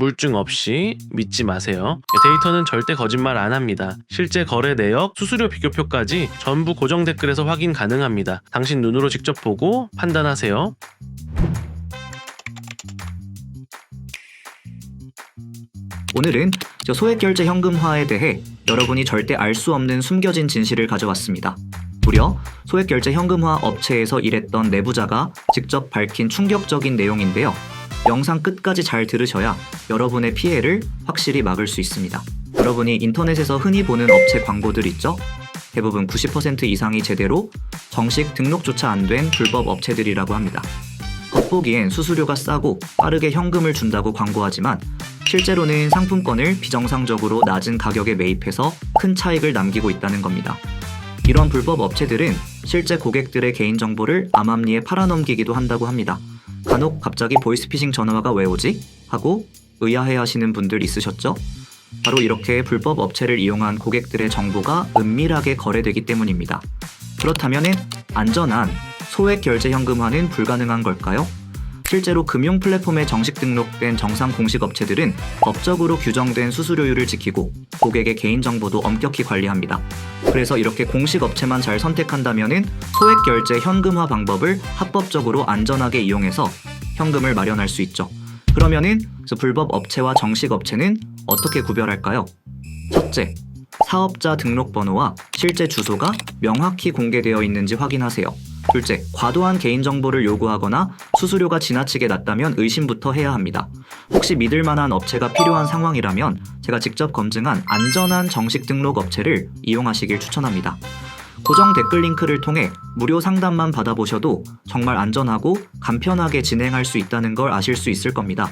물증 없이 믿지 마세요. 데이터는 절대 거짓말 안 합니다. 실제 거래 내역, 수수료 비교표까지 전부 고정 댓글에서 확인 가능합니다. 당신 눈으로 직접 보고 판단하세요. 오늘은 저 소액 결제 현금화에 대해 여러분이 절대 알 수 없는 숨겨진 진실을 가져왔습니다. 무려 소액 결제 현금화 업체에서 일했던 내부자가 직접 밝힌 충격적인 내용인데요. 영상 끝까지 잘 들으셔야 여러분의 피해를 확실히 막을 수 있습니다. 여러분이 인터넷에서 흔히 보는 업체 광고들 있죠? 대부분 90% 이상이 제대로 정식 등록조차 안 된 불법 업체들이라고 합니다. 겉보기엔 수수료가 싸고 빠르게 현금을 준다고 광고하지만 실제로는 상품권을 비정상적으로 낮은 가격에 매입해서 큰 차익을 남기고 있다는 겁니다. 이런 불법 업체들은 실제 고객들의 개인정보를 암암리에 팔아넘기기도 한다고 합니다. 간혹 갑자기 보이스피싱 전화가 왜 오지? 하고 의아해 하시는 분들 있으셨죠? 바로 이렇게 불법 업체를 이용한 고객들의 정보가 은밀하게 거래되기 때문입니다. 그렇다면 안전한 소액 결제 현금화는 불가능한 걸까요? 실제로 금융 플랫폼에 정식 등록된 정상 공식 업체들은 법적으로 규정된 수수료율을 지키고 고객의 개인 정보도 엄격히 관리합니다. 그래서 이렇게 공식 업체만 잘 선택한다면은 소액 결제 현금화 방법을 합법적으로 안전하게 이용해서 현금을 마련할 수 있죠. 그러면은 그 불법 업체와 정식 업체는 어떻게 구별할까요? 첫째, 사업자 등록번호와 실제 주소가 명확히 공개되어 있는지 확인하세요. 둘째, 과도한 개인정보를 요구하거나 수수료가 지나치게 낮다면 의심부터 해야 합니다. 혹시 믿을 만한 업체가 필요한 상황이라면 제가 직접 검증한 안전한 정식 등록 업체를 이용하시길 추천합니다. 고정 댓글 링크를 통해 무료 상담만 받아보셔도 정말 안전하고 간편하게 진행할 수 있다는 걸 아실 수 있을 겁니다.